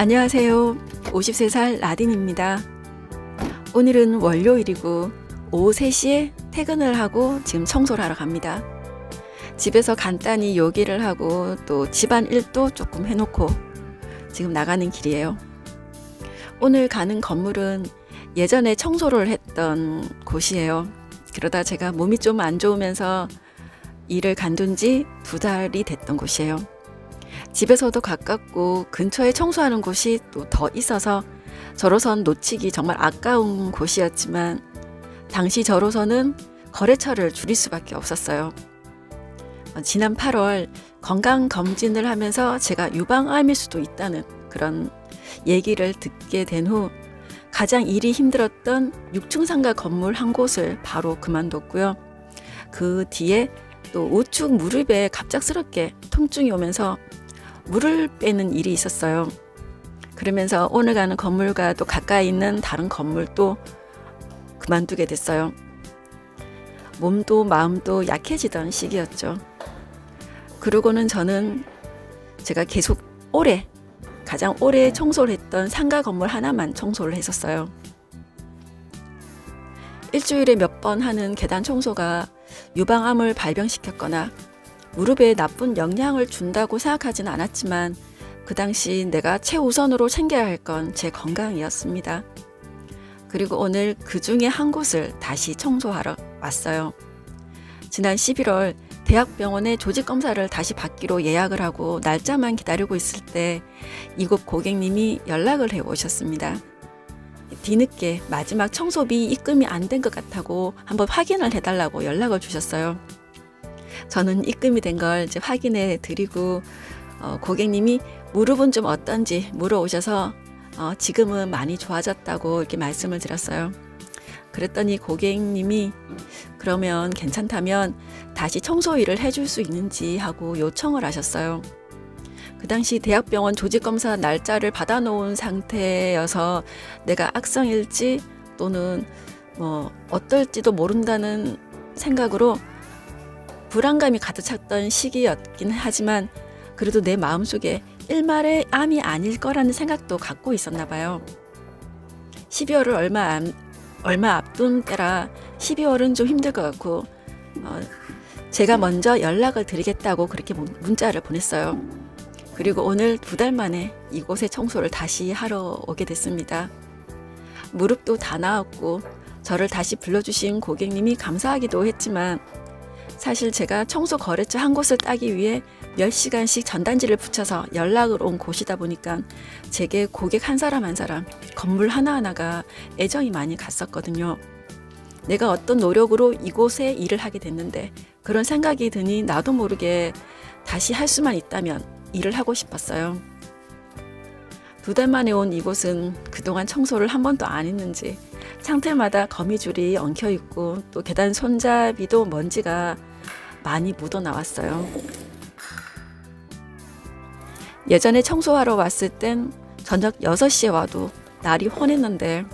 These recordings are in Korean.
안녕하세요. 53살 라딘입니다. 오늘은 월요일이고 오후 3시에 퇴근을 하고 지금 청소를 하러 갑니다. 집에서 간단히 요기를 하고 또 집안 일도 조금 해놓고 지금 나가는 길이에요. 오늘 가는 건물은 예전에 청소를 했던 곳이에요. 그러다 제가 몸이 좀 안 좋으면서 일을 간둔 지 두 달이 됐던 곳이에요. 집에서도 가깝고 근처에 청소하는 곳이 또 더 있어서 저로선 놓치기 정말 아까운 곳이었지만 당시 저로서는 거래처를 줄일 수밖에 없었어요. 어, 지난 8월 건강 검진을 하면서 제가 유방암일 수도 있다는 그런 얘기를 듣게 된 후 가장 일이 힘들었던 6층 상가 건물 한 곳을 바로 그만뒀고요. 그 뒤에 또 우측 무릎에 갑작스럽게 통증이 오면서 물을 빼는 일이 있었어요. 그러면서 오늘 가는 건물과 또 가까이 있는 다른 건물도 그만두게 됐어요. 몸도 마음도 약해지던 시기였죠. 그러고는 저는 제가 계속 오래 가장 오래 청소를 했던 상가 건물 하나만 청소를 했었어요. 일주일에 몇 번 하는 계단 청소가 유방암을 발병시켰거나 무릎에 나쁜 영향을 준다고 생각하진 않았지만 그 당시 내가 최우선으로 챙겨야 할 건 제 건강이었습니다. 그리고 오늘 그 중에 한 곳을 다시 청소하러 왔어요. 지난 11월 대학병원에 조직 검사를 다시 받기로 예약을 하고 날짜만 기다리고 있을 때 이곳 고객님이 연락을 해 오셨습니다. 뒤늦게 마지막 청소비 입금이 안 된 것 같다고 한번 확인을 해달라고 연락을 주셨어요. 저는 입금이 된 걸 이제 확인해 드리고 어, 고객님이 무릎은 좀 어떤지 물어오셔서 어, 지금은 많이 좋아졌다고 이렇게 말씀을 드렸어요. 그랬더니 고객님이 그러면 괜찮다면 다시 청소 일을 해줄 수 있는지 하고 요청을 하셨어요. 그 당시 대학병원 조직검사 날짜를 받아놓은 상태여서 내가 악성일지 또는 뭐 어떨지도 모른다는 생각으로 불안감이 가득 찼던 시기였긴 하지만 그래도 내 마음속에 일말의 암이 아닐 거라는 생각도 갖고 있었나 봐요. 12월을 얼마 안, 얼마 앞둔 때라 12월은 좀 힘들 것 같고 어, 제가 먼저 연락을 드리겠다고 그렇게 문- 문자를 보냈어요. 그리고 오늘 두 달 만에 이곳에 청소를 다시 하러 오게 됐습니다. 무릎도 다 나았고 저를 다시 불러주신 고객님이 감사하기도 했지만 사실 제가 청소 거래처 한 곳을 따기 위해 몇 시간씩 전단지를 붙여서 연락을 온 곳이다 보니까 제게 고객 한 사람 한 사람 건물 하나하나가 애정이 많이 갔었거든요. 내가 어떤 노력으로 이곳에 일을 하게 됐는데 그런 생각이 드니 나도 모르게 다시 할 수만 있다면 일을 하고 싶었어요. 두 달 만에 온 이곳은 그동안 청소를 한 번도 안 했는지 창틀마다 거미줄이 엉켜 있고 또 계단 손잡이도 먼지가 많이 묻어 나왔어요. 예전에 청소하러 왔을 땐 저녁 6시에 와도 날이 혼했는데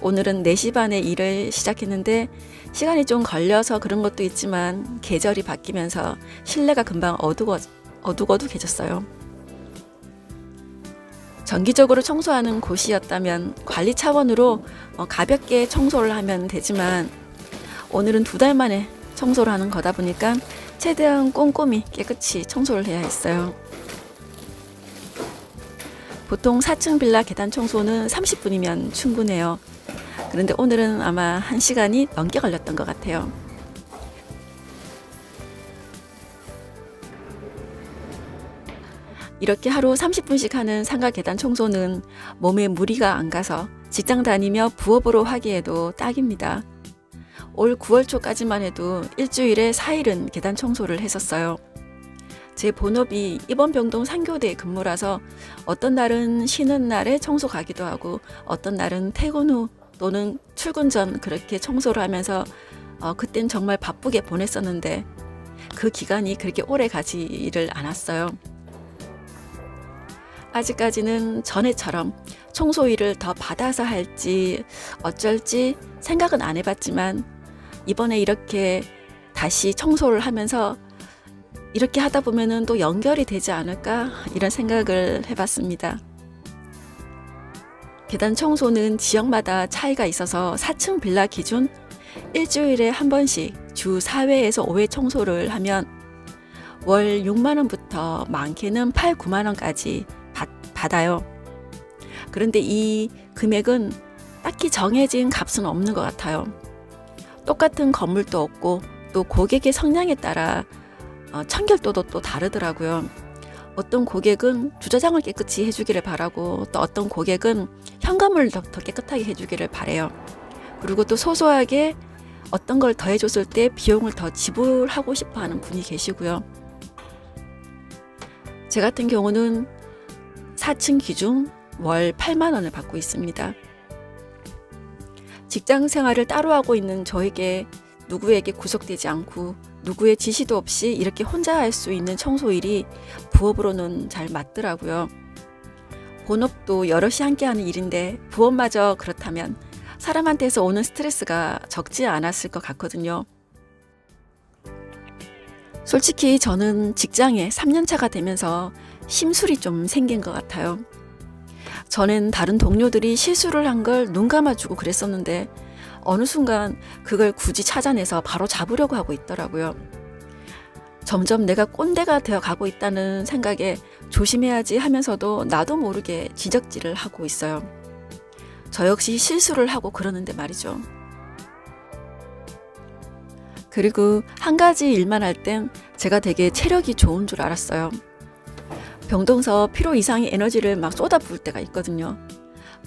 오늘은 4시 반에 일을 시작했는데 시간이 좀 걸려서 그런 것도 있지만 계절이 바뀌면서 실내가 금방 어두워, 어둑어둑해졌어요. 정기적으로 청소하는 곳이었다면 관리 차원으로 어, 가볍게 청소를 하면 되지만 오늘은 두 달 만에 청소를 하는 거다 보니까 최대한 꼼꼼히 깨끗이 청소를 해야 했어요. 보통 4층 빌라 계단 청소는 30분이면 충분해요. 그런데 오늘은 아마 1시간이 넘게 걸렸던 것 같아요. 이렇게 하루 30분씩 하는 상가 계단 청소는 몸에 무리가 안 가서 직장 다니며 부업으로 하기에도 딱입니다. 올 9월 초까지만 해도 일주일에 4일은 계단 청소를 했었어요. 제 본업이 입원병동 상교대에 근무라서 어떤 날은 쉬는 날에 청소 가기도 하고 어떤 날은 퇴근 후 또는 출근 전 그렇게 청소를 하면서 어, 그땐 정말 바쁘게 보냈었는데 그 기간이 그렇게 오래 가지를 않았어요. 아직까지는 전에처럼 청소 일을 더 받아서 할지 어쩔지 생각은 안 해봤지만 이번에 이렇게 다시 청소를 하면서 이렇게 하다 보면은 또 연결이 되지 않을까 이런 생각을 해봤습니다. 계단 청소는 지역마다 차이가 있어서 4층 빌라 기준 일주일에 한 번씩 주 4회에서 5회 청소를 하면 월 6만 원부터 많게는 8, 9만 원까지 받, 받아요. 그런데 이 금액은 딱히 정해진 값은 없는 것 같아요. 똑같은 건물도 없고 또 고객의 성향에 따라 어, 청결도도 또 다르더라고요. 어떤 고객은 주차장을 깨끗이 해주기를 바라고 또 어떤 고객은 현관문을 더, 더 깨끗하게 해주기를 바래요. 그리고 또 소소하게 어떤 걸 더 해줬을 때 비용을 더 지불하고 싶어 하는 분이 계시고요. 제 같은 경우는 4층 기준 월 8만 원을 받고 있습니다. 직장 생활을 따로 하고 있는 저에게 누구에게 구속되지 않고 누구의 지시도 없이 이렇게 혼자 할 수 있는 청소일이 부업으로는 잘 맞더라고요. 본업도 여럿이 함께 하는 일인데 부업마저 그렇다면 사람한테서 오는 스트레스가 적지 않았을 것 같거든요. 솔직히 저는 직장에 3년차가 되면서 심술이 좀 생긴 것 같아요. 저는 다른 동료들이 실수를 한 걸 눈 감아주고 그랬었는데 어느 순간 그걸 굳이 찾아내서 바로 잡으려고 하고 있더라고요. 점점 내가 꼰대가 되어 가고 있다는 생각에 조심해야지 하면서도 나도 모르게 지적질을 하고 있어요. 저 역시 실수를 하고 그러는데 말이죠. 그리고 한 가지 일만 할 땐 제가 되게 체력이 좋은 줄 알았어요. 병동서 피로 이상의 에너지를 막 쏟아부을 때가 있거든요.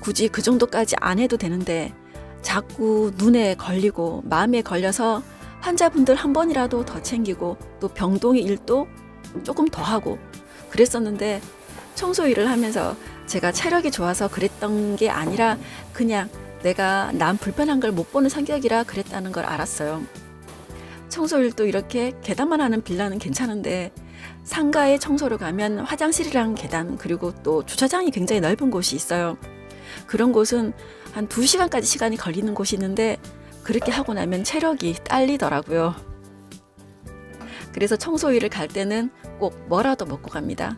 굳이 그 정도까지 안 해도 되는데 자꾸 눈에 걸리고 마음에 걸려서 환자분들 한 번이라도 더 챙기고 또 병동의 일도 조금 더 하고 그랬었는데 청소 일을 하면서 제가 체력이 좋아서 그랬던 게 아니라 그냥 내가 남 불편한 걸 못 보는 성격이라 그랬다는 걸 알았어요. 청소일도 이렇게 계단만 하는 빌라는 괜찮은데 상가에 청소를 가면 화장실이랑 계단 그리고 또 주차장이 굉장히 넓은 곳이 있어요. 그런 곳은 한 2시간까지 시간이 걸리는 곳이 있는데 그렇게 하고 나면 체력이 딸리더라고요. 그래서 청소일을 갈 때는 꼭 뭐라도 먹고 갑니다.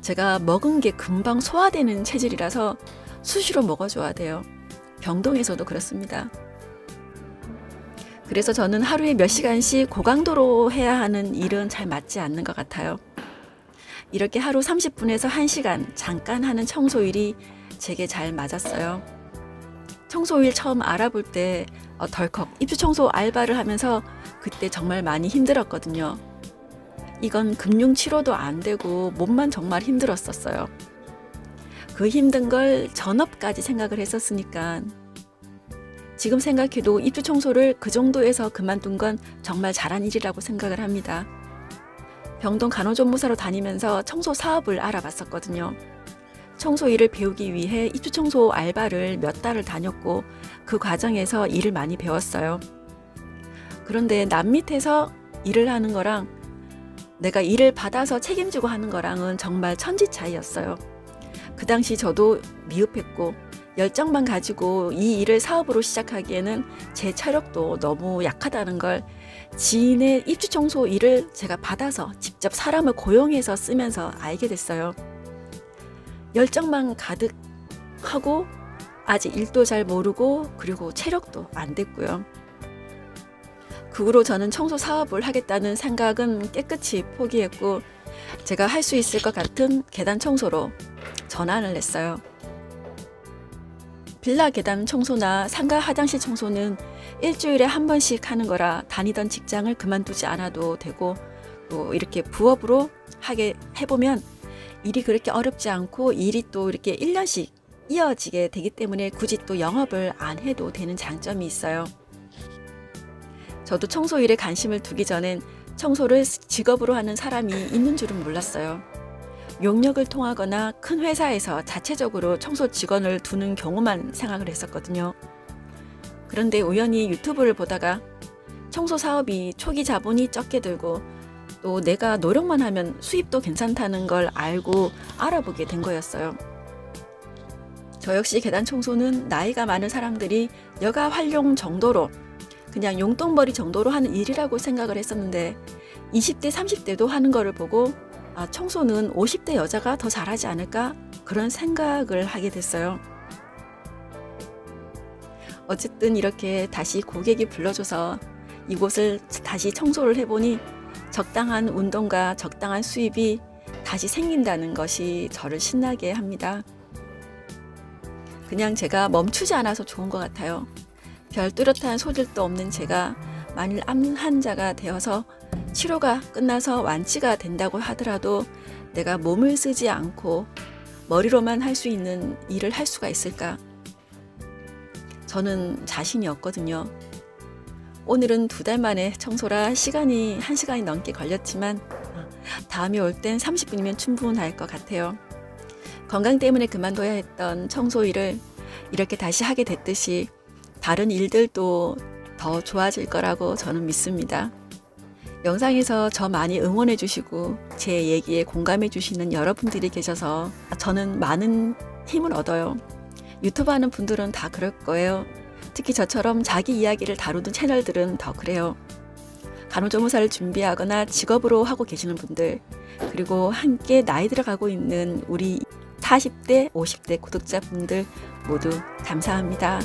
제가 먹은 게 금방 소화되는 체질이라서 수시로 먹어줘야 돼요. 병동에서도 그렇습니다. 그래서 저는 하루에 몇 시간씩 고강도로 해야 하는 일은 잘 맞지 않는 것 같아요. 이렇게 하루 30분에서 1시간 잠깐 하는 청소일이 제게 잘 맞았어요. 청소일 처음 알아볼 때 어, 덜컥 입주 청소 알바를 하면서 그때 정말 많이 힘들었거든요. 이건 금융 치료도 안 되고 몸만 정말 힘들었었어요. 그 힘든 걸 전업까지 생각을 했었으니까 지금 생각해도 입주 청소를 그 정도에서 그만둔 건 정말 잘한 일이라고 생각을 합니다. 병동 간호조무사로 다니면서 청소 사업을 알아봤었거든요. 청소 일을 배우기 위해 입주 청소 알바를 몇 달을 다녔고 그 과정에서 일을 많이 배웠어요. 그런데 남 밑에서 일을 하는 거랑 내가 일을 받아서 책임지고 하는 거랑은 정말 천지 차이였어요. 그 당시 저도 미흡했고 열정만 가지고 이 일을 사업으로 시작하기에는 제 체력도 너무 약하다는 걸 지인의 입주 청소 일을 제가 받아서 직접 사람을 고용해서 쓰면서 알게 됐어요. 열정만 가득하고 아직 일도 잘 모르고 그리고 체력도 안 됐고요. 그 후로 저는 청소 사업을 하겠다는 생각은 깨끗이 포기했고 제가 할 수 있을 것 같은 계단 청소로 전환을 했어요. 빌라 계단 청소나 상가 화장실 청소는 일주일에 한 번씩 하는 거라 다니던 직장을 그만두지 않아도 되고 또 이렇게 부업으로 하게 해보면 일이 그렇게 어렵지 않고 일이 또 이렇게 1년씩 이어지게 되기 때문에 굳이 또 영업을 안 해도 되는 장점이 있어요. 저도 청소 일에 관심을 두기 전엔 청소를 직업으로 하는 사람이 있는 줄은 몰랐어요. 용역을 통하거나 큰 회사에서 자체적으로 청소 직원을 두는 경우만 생각을 했었거든요. 그런데 우연히 유튜브를 보다가 청소 사업이 초기 자본이 적게 들고 또 내가 노력만 하면 수입도 괜찮다는 걸 알고 알아보게 된 거였어요. 저 역시 계단 청소는 나이가 많은 사람들이 여가 활용 정도로 그냥 용돈벌이 정도로 하는 일이라고 생각을 했었는데 20대, 30대도 하는 거를 보고 아, 청소는 50대 여자가 더 잘하지 않을까 그런 생각을 하게 됐어요. 어쨌든 이렇게 다시 고객이 불러줘서 이곳을 다시 청소를 해보니 적당한 운동과 적당한 수입이 다시 생긴다는 것이 저를 신나게 합니다. 그냥 제가 멈추지 않아서 좋은 것 같아요. 별 뚜렷한 소질도 없는 제가 만일 암 환자가 되어서 치료가 끝나서 완치가 된다고 하더라도 내가 몸을 쓰지 않고 머리로만 할 수 있는 일을 할 수가 있을까? 저는 자신이 없거든요. 오늘은 두 달 만에 청소라 시간이 한 시간이 넘게 걸렸지만 다음에 올 땐 30분이면 충분할 것 같아요. 건강 때문에 그만둬야 했던 청소 일을 이렇게 다시 하게 됐듯이 다른 일들도 더 좋아질 거라고 저는 믿습니다. 영상에서 저 많이 응원해 주시고 제 얘기에 공감해 주시는 여러분들이 계셔서 저는 많은 힘을 얻어요. 유튜브 하는 분들은 다 그럴 거예요. 특히 저처럼 자기 이야기를 다루는 채널들은 더 그래요. 간호조무사를 준비하거나 직업으로 하고 계시는 분들, 그리고 함께 나이 들어가고 있는 우리 40대, 50대 구독자분들 모두 감사합니다.